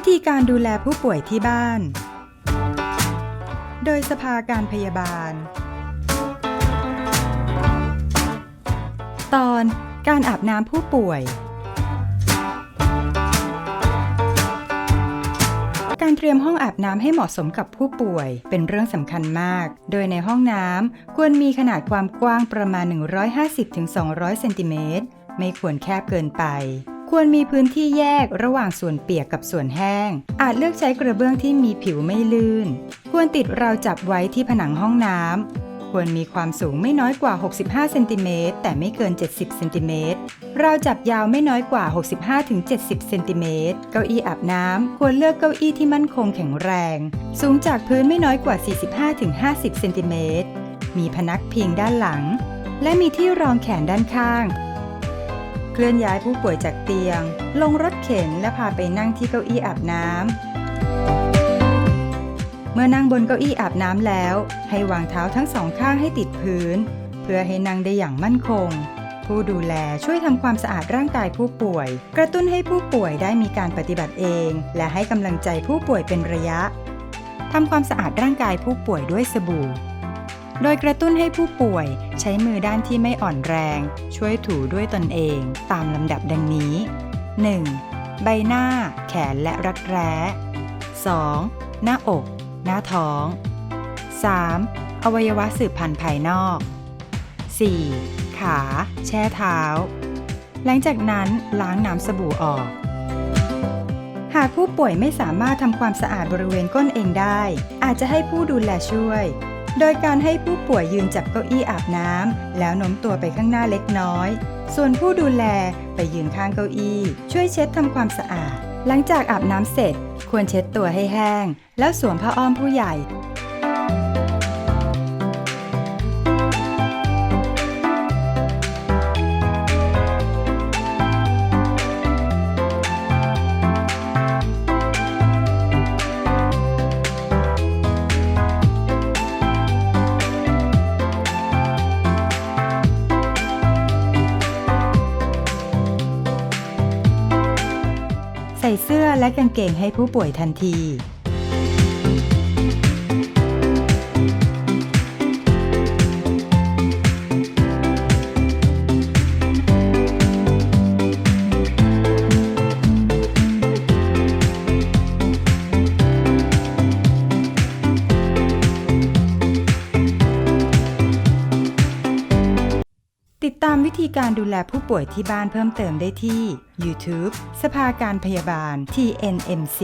วิธีการดูแลผู้ป่วยที่บ้าน โดยสภาการพยาบาล ตอนการอาบน้ำผู้ป่วย การเตรียมห้องอาบน้ำให้เหมาะสมกับผู้ป่วยเป็นเรื่องสำคัญมาก โดยในห้องน้ำควรมีขนาดความกว้างประมาณ 150-200 เซนติเมตร ไม่ควรแคบเกินไป ควรมีพื้นที่แยกระหว่างส่วนเปียกกับส่วนแห้ง อาจเลือกใช้กระเบื้องที่มีผิวไม่ลื่น ควรติดราวจับไว้ที่ผนังห้องน้ำ ควรมีความสูงไม่น้อยกว่า 65เซนติเมตรแต่ไม่เกิน 70เซนติเมตรราวจับยาวไม่น้อยกว่า 65-70เซนติเมตรเก้าอี้อาบน้ำควรเลือกเก้าอี้ที่มั่นคงแข็งแรง สูงจากพื้นไม่น้อยกว่า 45-50เซนติเมตรมีพนักพิงด้านหลัง และมีที่รองแขนด้านข้าง เคลื่อนย้ายผู้ป่วยจากเตียง ลงรถเข็นและพาไปนั่งที่เก้าอี้อาบน้ำ เมื่อนั่งบนเก้าอี้อาบน้ำแล้ว ให้วางเท้าทั้งสองข้างให้ติดพื้น เพื่อให้นั่งได้อย่างมั่นคง ผู้ดูแลช่วยทำความสะอาดร่างกายผู้ป่วย กระตุ้นให้ผู้ป่วยได้มีการปฏิบัติเอง และให้กำลังใจผู้ป่วยเป็นระยะทำความสะอาดร่างกายผู้ป่วยด้วยสบู่ โดยกระตุ้นให้ผู้ป่วยใช้มือด้านที่ไม่อ่อนแรง ช่วยถูด้วยตนเองตามลำดับดังนี้ 1. ใบหน้า แขนและรักแร้ 2. หน้าอก หน้าท้อง 3. อวัยวะสืบพันธุ์ภายนอก 4. ขา แช่เท้า หลังจากนั้นล้างน้ำสบู่ออก หากผู้ป่วยไม่สามารถทำความสะอาดบริเวณก้นเองได้ อาจจะให้ผู้ดูแลช่วย โดยการให้ผู้ป่วยยืนจับเก้าอี้อาบน้ำแล้วโน้มตัวไปข้างหน้าเล็กน้อย ส่วนผู้ดูแลไปยืนข้างเก้าอี้ ช่วยเช็ดทำความสะอาด หลังจากอาบน้ำเสร็จ ควรเช็ดตัวให้แห้ง แล้วสวมผ้าอ้อมผู้ใหญ่ ใส่เสื้อและกางเกงให้ผู้ป่วยทันที ตามวิธีการดูแลผู้ป่วยที่บ้านเพิ่มเติมได้ที่ YouTube สภาการพยาบาล TNMC